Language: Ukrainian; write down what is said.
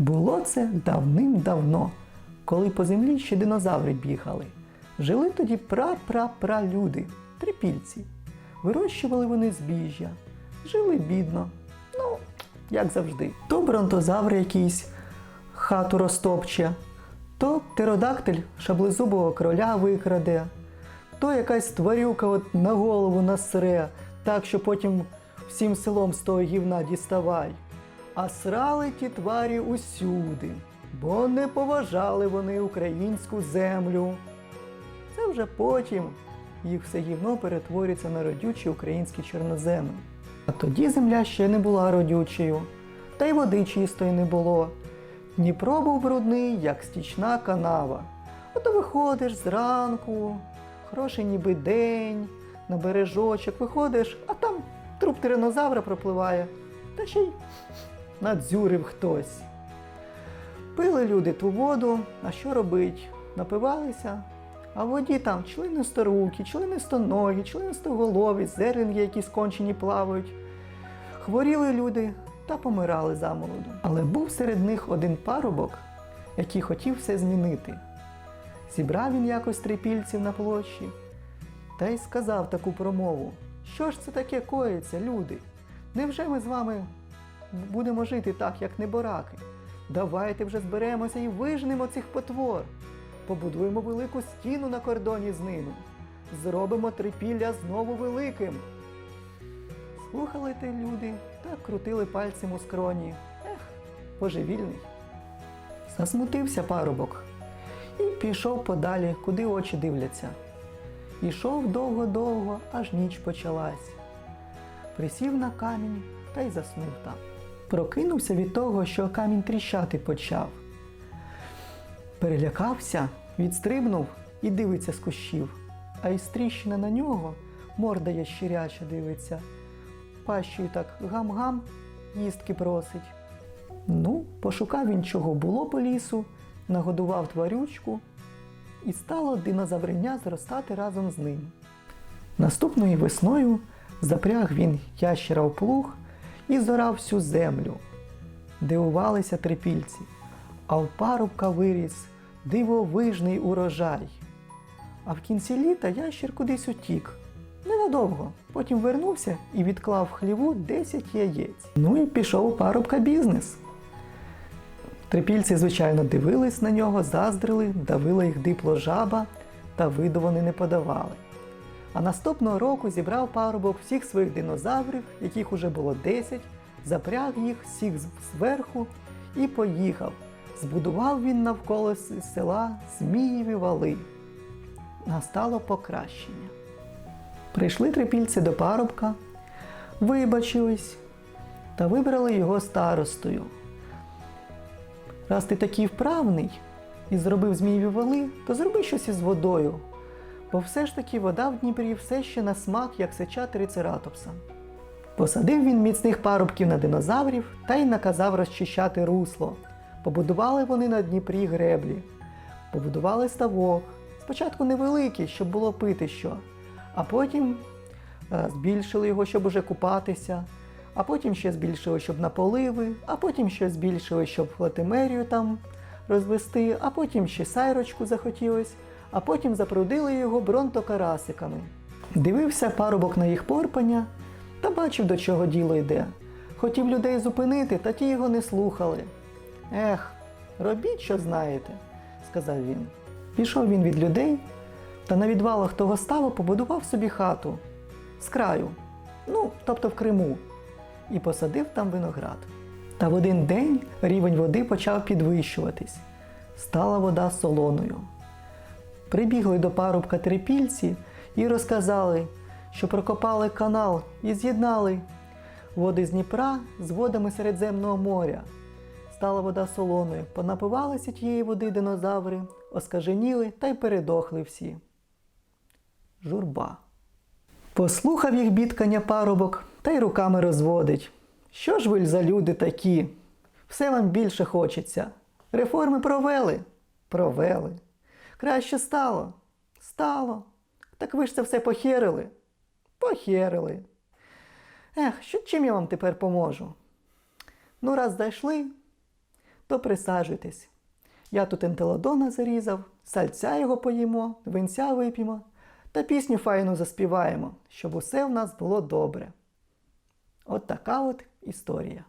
Було це давним-давно, коли по землі ще динозаври бігали. Жили тоді пра-пра-пра люди, трипільці. Вирощували вони збіжжя, жили бідно. Ну, як завжди. То бронтозавр якийсь хату розтопче, то птеродактиль шаблезубого кроля викраде, то якась тварюка от на голову насре, так що потім всім селом з того гівна діставай. А срали ті тварі усюди, бо не поважали вони українську землю. Це вже потім їх все гівно перетворюється на родючі українські чорноземи. А тоді земля ще не була родючою, та й води чистої не було. Дніпро був брудний, як стічна канава. Ото виходиш зранку, хороший ніби день, на бережочок виходиш, а там труп тиранозавра пропливає, та ще й надзюрив хтось. Пили люди ту воду, а що робить? Напивалися, а в воді там членисторукі, членистоногі, членистоголові, зернги якісь кончені плавають. Хворіли люди та помирали замолоду. Але був серед них один парубок, який хотів все змінити. Зібрав він якось трипільців на площі та й сказав таку промову: Що ж це таке коїться, люди? Невже ми з вами будемо жити так, як небораки? Давайте вже зберемося і вижнемо цих потвор. Побудуємо велику стіну на кордоні з ними. Зробимо трипілля знову великим. Слухали те люди та крутили пальцем у скроні. Ех, божевільний. Засмутився парубок і пішов подалі, куди очі дивляться. Ішов довго-довго, аж ніч почалась. Присів на камінь та й заснув там. Прокинувся від того, що камінь тріщати почав. Перелякався, відстрибнув і дивиться з кущів, а із тріщина на нього морда ящиряча дивиться. Пащою так гам-гам їстки просить. Ну, пошукав він чого було по лісу, нагодував тварючку, і стало динозавриня зростати разом з ним. Наступною весною запряг він ящера в плуг і зорав всю землю. Дивувалися трипільці, а в парубка виріс дивовижний урожай. А в кінці літа ящер кудись утік. Ненадовго. Потім вернувся і відклав в хліву 10 яєць. Ну і пішов у парубка бізнес. Трипільці, звичайно, дивились на нього, заздрили, давила їх дипло жаба, та виду вони не подавали. А наступного року зібрав парубок всіх своїх динозаврів, яких уже було 10, запряг їх всіх зверху і поїхав. Збудував він навколо села Змієві вали. Настало покращення. Прийшли трипільці до парубка, вибачились та вибрали його старостою. Раз ти такий вправний і зробив змієві вали, то зроби щось із водою. Бо все ж таки вода в Дніпрі все ще на смак, як сеча трицератопса. Посадив він міцних парубків на динозаврів та й наказав розчищати русло. Побудували вони на Дніпрі греблі, побудували ставок. Спочатку невеликий, щоб було пити що, а потім е, збільшили його, щоб уже купатися, а потім ще збільшили, щоб на поливи, а потім ще збільшили, щоб латимерію там розвести, а потім ще сайрочку захотілось, а потім запрудили його бронтокарасиками. Дивився парубок на їх порпання та бачив, до чого діло йде. Хотів людей зупинити, та ті його не слухали. Ех, робіть, що знаєте, сказав він. Пішов він від людей та на відвалах того ставу побудував собі хату з краю, ну, тобто в Криму, і посадив там виноград. Та в один день рівень води почав підвищуватись. Стала вода солоною. Прибігли до парубка трипільці і розказали, що прокопали канал і з'єднали води з Дніпра з водами Середземного моря. Стала вода солоною, понапивалися тієї води динозаври, оскаженіли та й передохли всі. Журба. Послухав їх бідкання парубок та й руками розводить. Що ж ви за люди такі? Все вам більше хочеться. Реформи провели? Провели. Краще стало? Стало. Так ви ж це все похерили? Похерили. Ех, що чим я вам тепер поможу? Ну, раз зайшли, то присаджуйтесь. Я тут ентелодона зарізав, сальця його поїмо, винця вип'ємо та пісню файну заспіваємо, щоб усе в нас було добре. От така от історія.